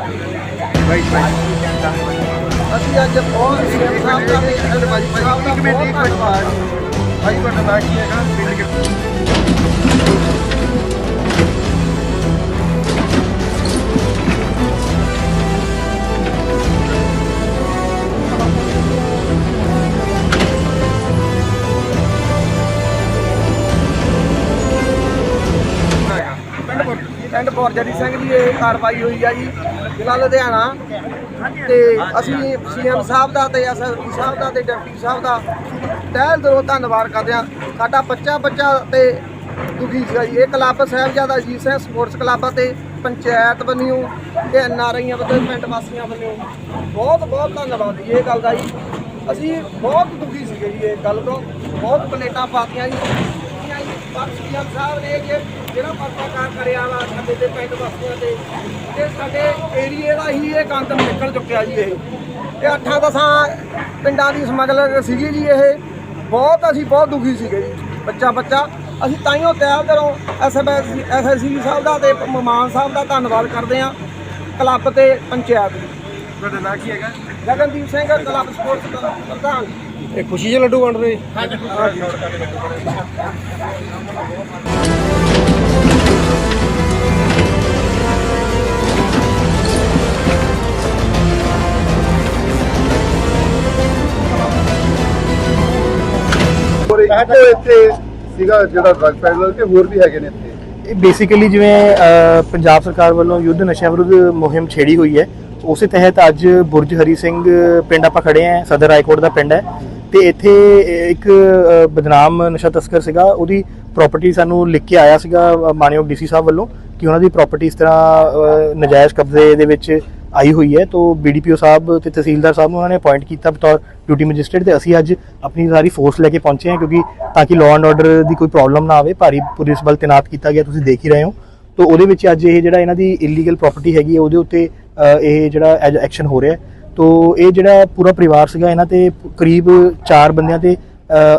ਬਾਈ ਬਾਈ। ਅਸੀਂ ਅੱਜ ਬਹੁਤ ਸੀਐਮ ਸਾਹਿਬ ਦਾ ਤੇ ਐਡਵਾਈਸ ਸਾਹਿਬ ਦਾ ਬਹੁਤ ਧੰਨਵਾਦ। ਭਾਈ ਤੁਹਾਡਾ ਨਾਂ ਹੈਗਾ? ਪਿੰਡ ਕਿੱਥੇ ਪਿੰਡ ਬੋਰਜਰੀ ਸਿੰਘ ਦੀ ਇਹ ਕਾਰਵਾਈ ਹੋਈ ਆ ਜੀ, ਜ਼ਿਲ੍ਹਾ ਲੁਧਿਆਣਾ। ਤੇ ਅਸੀਂ ਸੀਐਮ ਸਾਹਿਬ ਦਾ ਤੇ ਐਸਐਸਪੀ ਸਾਹਿਬ ਦਾ ਤੇ ਡਿਪਟੀ ਸਾਹਿਬ ਦਾ ਤਹਿ ਦਿਲੋਂ ਧੰਨਵਾਦ ਕਰਦੇ ਹਾਂ। ਸਾਡਾ ਬੱਚਾ ਬੱਚਾ ਤੇ ਦੁਖੀ ਸੀਗਾ ਜੀ। ਇਹ club Sahibzada Ajit Singh sports club ਅਤੇ ਪੰਚਾਇਤ ਬੰਨਿਓ ਤੇ ਐਨਆਰਆਈਆਂ ਵੱਲੋਂ, ਪਿੰਡ ਵਾਸੀਆਂ ਵੱਲੋਂ ਬਹੁਤ ਬਹੁਤ ਧੰਨਵਾਦ ਜੀ ਇਹ ਗੱਲ ਦਾ ਜੀ। ਅਸੀਂ ਬਹੁਤ ਦੁਖੀ ਸੀਗੇ ਜੀ ਇਹ ਗੱਲ ਤੋਂ, ਬਹੁਤ ਪਲੇਟਾਂ ਪਾਤੀਆਂ ਜੀ। ਪਰ ਸੀਐਮ ਸਾਹਿਬ ਨੇ ਜੇ ਜਿਹੜਾ ਪਰਪਾਕਾਰ ਕਰਿਆ ਵਾ ਸਾਡੇ ਤੇ ਪਿੰਡ ਵਾਸੀਆਂ ਤੇ ਤੇ ਸਾਡੇ ਏਰੀਏ ਦਾ ਹੀ ਇਹ ਗੰਦ ਨਿਕਲ ਚੁੱਕਿਆ ਜੀ ਇਹ। ਇਹ ਅੱਠਾਂ ਦਸਾਂ ਪਿੰਡਾਂ ਦੀ ਸਮਗਲਰ ਸੀਗੀ ਜੀ ਇਹ। ਬਹੁਤ ਅਸੀਂ ਬਹੁਤ ਦੁਖੀ ਸੀਗੇ ਜੀ ਬੱਚਾ ਬੱਚਾ। ਅਸੀਂ ਤਾਈਓ ਤਿਆਰ ਕਰੋ ਐਸਐਸਸੀ ਐਸਐਸਸੀ ਸਾਹਿਬ ਦਾ ਤੇ ਮਮਾਨ ਸਾਹਿਬ ਦਾ ਧੰਨਵਾਦ ਕਰਦੇ ਹਾਂ ਕਲੱਬ ਤੇ ਪੰਚਾਇਤ ਦੀ। ਤੁਹਾਡਾ ਕੀ ਹੈਗਾ? ਗਗਨਦੀਪ ਸਿੰਘ ਕਲੱਬ ਸਪੋਰਟਸ ਪ੍ਰਧਾਨ। ਇਹ ਖੁਸ਼ੀ ਦੇ ਲੱਡੂ ਵੰਡ ਰਹੇ? ਇੱਥੇ ਸੀਗਾ ਜਿਹੜਾ ਡਰੱਗ ਪੈਡਲਰ ਕਿ ਹੋਰ ਵੀ ਹੈਗੇ ਨੇ ਇੱਥੇ। ਇਹ ਬੇਸਿਕਲੀ ਜਿਵੇਂ ਪੰਜਾਬ ਸਰਕਾਰ ਵੱਲੋਂ ਯੁੱਧ ਨਸ਼ਾ ਵਿਰੁੱਧ ਮੁਹਿੰਮ ਛੇੜੀ ਹੋਈ ਹੈ ਉਸੇ ਤਹਿਤ ਅੱਜ ਬੁਰਜ ਹਰੀ ਸਿੰਘ ਪਿੰਡ ਆਪਾਂ ਖੜੇ ਆਂ ਸਦਰ ਰਾਏਕੋਟ ਦਾ ਪਿੰਡ ਹੈ। ਤੇ ਇੱਥੇ ਇੱਕ ਬਦਨਾਮ ਨਸ਼ਾ ਤਸਕਰ ਸੀਗਾ ਉਹਦੀ ਪ੍ਰਾਪਰਟੀ ਸਾਨੂੰ ਲਿਖ ਕੇ ਆਇਆ ਸੀਗਾ ਅ, ਮਾਨਯੋਗ ਡੀਸੀ ਸਾਹਿਬ ਵੱਲੋਂ ਕਿ ਉਹਨਾਂ ਦੀ ਪ੍ਰਾਪਰਟੀ ਇਸ ਤਰ੍ਹਾਂ ਅ, ਨਜਾਇਜ਼ ਕਬਜ਼ੇ ਦੇ ਵਿੱਚ ਆਈ ਹੋਈ ਹੈ। ਤੋਂ ਬੀਡੀਪੀਓ ਸਾਹਿਬ ਤੇ ਤਹਿਸੀਲਦਾਰ ਸਾਹਿਬ ਨੂੰ ਉਹਨਾਂ ਨੇ ਅਪਾਇੰਟ ਕੀਤਾ ਬਤੌਰ ਡਿਊਟੀ ਮੈਜਿਸਟ੍ਰੇਟ ਤੇ ਅਸੀਂ ਅੱਜ ਆਪਣੀ ਸਾਰੀ ਫੋਰਸ ਲੈ ਕੇ ਪਹੁੰਚੇ ਹਾਂ ਕਿਉਂਕਿ ਤਾਂ ਕਿ ਲਾਅ ਐਂਡ ਆਰਡਰ ਦੀ ਕੋਈ ਪ੍ਰੋਬਲਮ ਨਾ ਆਵੇ ਭਾਰੀ ਪੁਲਿਸ ਬਲ ਤੈਨਾਤ ਕੀਤਾ ਗਿਆ ਤੁਸੀਂ ਦੇਖ ਹੀ ਰਹੇ ਹੋ। ਤੋਂ ਉਹਦੇ ਵਿੱਚ ਅੱਜ ਇਹ ਜਿਹੜਾ ਇਹਨਾਂ ਦੀ ਇਲੀਗਲ ਪ੍ਰਾਪਰਟੀ ਹੈਗੀ ਹੈ, ਉਹਦੇ ਉੱਤੇ ਇਹ ਜਿਹੜਾ ਐਕਸ਼ਨ ਹੋ ਰਿਹਾ ਹੈ। ਤੋਂ ਇਹ ਜਿਹੜਾ ਪੂਰਾ ਪਰਿਵਾਰ ਸੀਗਾ, ਇਹਨਾਂ ਤੇ ਕਰੀਬ 4 ਬੰਦਿਆਂ ਤੇ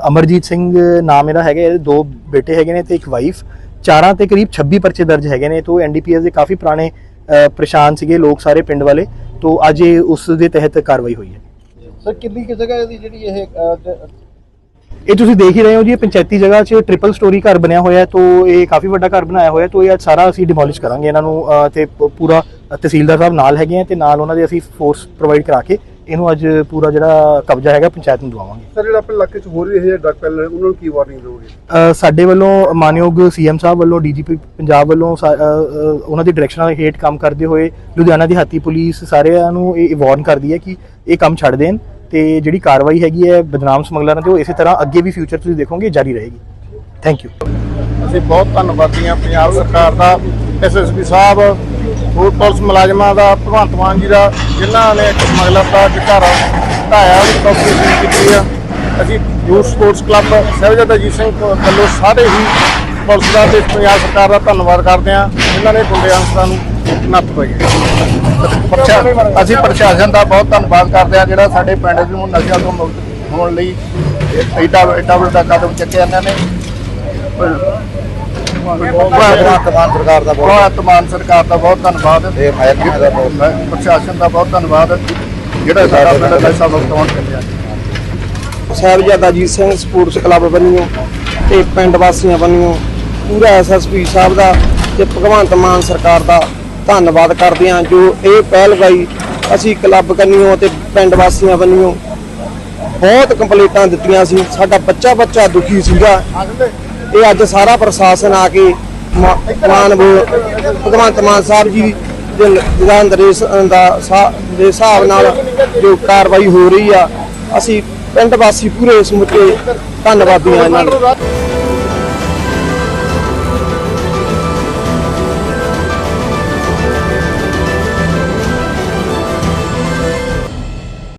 ਅਮਰਜੀਤ ਸਿੰਘ ਨਾਮ ਇਹਦਾ ਹੈਗਾ, ਇਹਦੇ ਦੋ ਬੇਟੇ ਹੈਗੇ ਨੇ ਤੇ ਇੱਕ ਵਾਈਫ ਚਾਰਾਂ ਤੇ ਕਰੀਬ 26 ਪਰਚੇ ਦਰਜ ਹੈਗੇ ਨੇ, ਤੋਂ ਐਨਡੀਪੀਐਸ ਦੇ ਕਾਫੀ ਪੁਰਾਣੇ ਪਰੇਸ਼ਾਨ ਸੀਗੇ ਲੋਕ ਸਾਰੇ ਪਿੰਡ ਵਾਲੇ। ਤੋਂ ਅੱਜ ਇਹ ਉਸ ਦੇ ਤਹਿਤ ਕਾਰਵਾਈ ਹੋਈ ਹੈ। ਸਰ, ਕਿੰਨੀ ਕਿ ਜਗ੍ਹਾ ਇਹਦੀ ਜਿਹੜੀ ਇਹ ਇਹ ਤੁਸੀਂ ਦੇਖ ਹੀ ਰਹੇ ਹੋ ਜੀ ਇਹ ਪੰਚਾਇਤੀ ਜਗ੍ਹਾ 'ਚ ਟ੍ਰਿਪਲ ਸਟੋਰੀ ਘਰ ਬਣਿਆ ਹੋਇਆ ਹੈ ਤੋਂ ਇਹ ਕਾਫੀ ਵੱਡਾ ਘਰ ਬਣਾਇਆ ਹੋਇਆ ਹੈ ਤੋਂ ਇਹ ਅੱਜ ਸਾਰਾ ਅਸੀਂ ਡਿਮੋਲਿਸ਼ ਕਰਾਂਗੇ। ਇਹਨਾਂ ਨੂੰ ਤੇ ਪੂਰਾ ਤਹਿਸੀਲਦਾਰ ਸਾਹਿਬ ਨਾਲ ਹੈਗੇ ਆ ਤੇ ਨਾਲ ਉਹਨਾਂ ਦੇ ਅਸੀਂ ਫੋਰਸ ਪ੍ਰੋਵਾਈਡ ਕਰਾ ਕੇ ਇਹਨੂੰ ਅੱਜ ਪੂਰਾ ਜਿਹੜਾ ਕਬਜ਼ਾ ਹੈਗਾ ਪੰਚਾਇਤ ਨੂੰ ਦਵਾਵਾਂਗੇ। ਸਰ ਜਿਹੜਾ ਆਪਣੇ ਇਲਾਕੇ 'ਚ ਹੋਰ ਵੀ ਇਹ ਡਰੱਗ ਪੈਡਲਰ ਉਹਨਾਂ ਨੂੰ ਕੀ ਵਾਰਨਿੰਗ ਦਿਓਗੇ? ਸਾਡੇ ਵੱਲੋਂ ਮਾਨਯੋਗ ਸੀਐਮ ਸਾਹਿਬ ਵੱਲੋਂ ਡੀਜੀਪੀ ਪੰਜਾਬ ਵੱਲੋਂ ਉਹਨਾਂ ਦੀ ਡਾਇਰੈਕਸ਼ਨ ਨਾਲ ਹੇਠ ਕੰਮ ਕਰਦੇ ਹੋਏ ਲੁਧਿਆਣਾ ਦੀ ਹਾਤੀ ਪੁਲਿਸ ਸਾਰਿਆਂ ਨੂੰ ਇਹ ਵਾਰਨ ਕਰਦੀ ਹੈ ਕਿ ਇਹ ਕੰਮ ਛੱਡ ਦੇਣ। ਤੇ ਜਿਹੜੀ ਕਾਰਵਾਈ ਹੈਗੀ ਹੈ ਬਦਨਾਮ ਸਮਗਲਰਾਂ ਤੇ, ਉਹ ਇਸੇ ਤਰ੍ਹਾਂ ਅੱਗੇ ਵੀ ਫਿਊਚਰ ਤੁਸੀਂ ਦੇਖੋਗੇ, ਜਾਰੀ ਰਹੇਗੀ। ਥੈਂਕ ਯੂ ਅਸੀਂ ਬਹੁਤ ਧੰਨਵਾਦੀ ਹਾਂ ਪੰਜਾਬ ਸਰਕਾਰ ਦਾ ਐਸਐਸਪੀ ਸਾਹਿਬ, ਹੋਰ ਪੁਲਿਸ ਮੁਲਾਜ਼ਮਾਂ ਦਾ, ਭਗਵੰਤ ਮਾਨ ਜੀ ਦਾ, ਜਿਨ੍ਹਾਂ ਨੇ ਸਮਗਲਰ ਦਾ ਘਰ ਢਾਇਆ ਉਹਦੀ ਕਾਰਪੋਰੇਸ਼ਨ ਕੀਤੀ ਆ। ਅਸੀਂ youth sports club Sahibzada Ajit Singh ਵੱਲੋਂ ਸਾਰੇ ਹੀ ਪੁਲਿਸ ਦਾ ਤੇ ਪੰਜਾਬ ਸਰਕਾਰ ਦਾ ਧੰਨਵਾਦ ਕਰਦੇ ਹਾਂ, ਜਿਨ੍ਹਾਂ ਨੇ ਗੁੰਡੇ ਅੰਸਰਾਂ ਨੂੰ ਨੱਥ ਪਾਈ ਅਸੀਂ ਪ੍ਰਸ਼ਾਸਨ ਦਾ ਬਹੁਤ ਧੰਨਵਾਦ ਕਰਦੇ ਹਾਂ ਜਿਹੜਾ ਸਾਡੇ ਪਿੰਡ ਨੂੰ ਨਸ਼ਿਆਂ ਤੋਂ ਮੁਕਤ ਹੋਣ ਲਈ ਐਡਾ ਐਡਾ ਵੱਡਾ ਕਦਮ ਚੱਕਿਆ ਇਹਨਾਂ ਨੇ। ਸਰਕਾਰ ਦਾ ਬਹੁਤ ਮਾਨ ਸਰਕਾਰ ਦਾ ਬਹੁਤ ਧੰਨਵਾਦ। ਪ੍ਰਸ਼ਾਸਨ ਦਾ ਬਹੁਤ ਧੰਨਵਾਦ। ਜਿਹੜਾ ਸਾਡਾ ਪਿੰਡ ਨਸ਼ਾ ਮੁਕਤ ਹੋਣ ਚੱਲਿਆ ਸਾਹਿਬਜ਼ਾਦਾ ਅਜੀਤ ਸਿੰਘ ਸਪੋਰਟਸ ਕਲੱਬ ਬੰਨਿਓ ਤੇ ਪਿੰਡ ਵਾਸੀਆਂ ਬੰਨਿਓ ਪੂਰਾ ਐਸਐਸਪੀ ਸਾਹਿਬ ਦਾ ਤੇ ਭਗਵੰਤ ਮਾਨ ਸਰਕਾਰ ਦਾ ਧੰਨਵਾਦ ਕਰਦੇ ਹਾਂ ਜੋ ਇਹ ਪਹਿਲਵਾਈ ਅਸੀਂ ਕਲੱਬ ਕੰਨਿਓ ਤੇ ਪਿੰਡ ਵਾਸੀਆਂ ਵੱਲੋਂ ਬਹੁਤ ਕੰਪਲੀਟਾਂ ਦਿੱਤੀਆਂ ਸੀ। ਸਾਡਾ ਬੱਚਾ ਬੱਚਾ ਦੁਖੀ ਸੀਗਾ। ਇਹ ਅੱਜ ਸਾਰਾ ਪ੍ਰਸ਼ਾਸਨ ਆ ਕੇ ਮਾਨ ਭਗਵੰਤ ਮਾਨ ਸਾਹਿਬ ਜੀ ਦੇ ਨਿਗਾਹ ਨਿਰਦੇਸ਼, ਦਾ ਸਾ- ਦੇ ਹਿਸਾਬ ਨਾਲ ਜੋ ਕਾਰਵਾਈ ਹੋ ਰਹੀ ਆ, ਅਸੀਂ ਪਿੰਡ ਵਾਸੀ ਪੂਰੇ ਸਮੁੱਚੇ ਧੰਨਵਾਦੀ ਆ ਇਹਨਾਂ ਨੂੰ।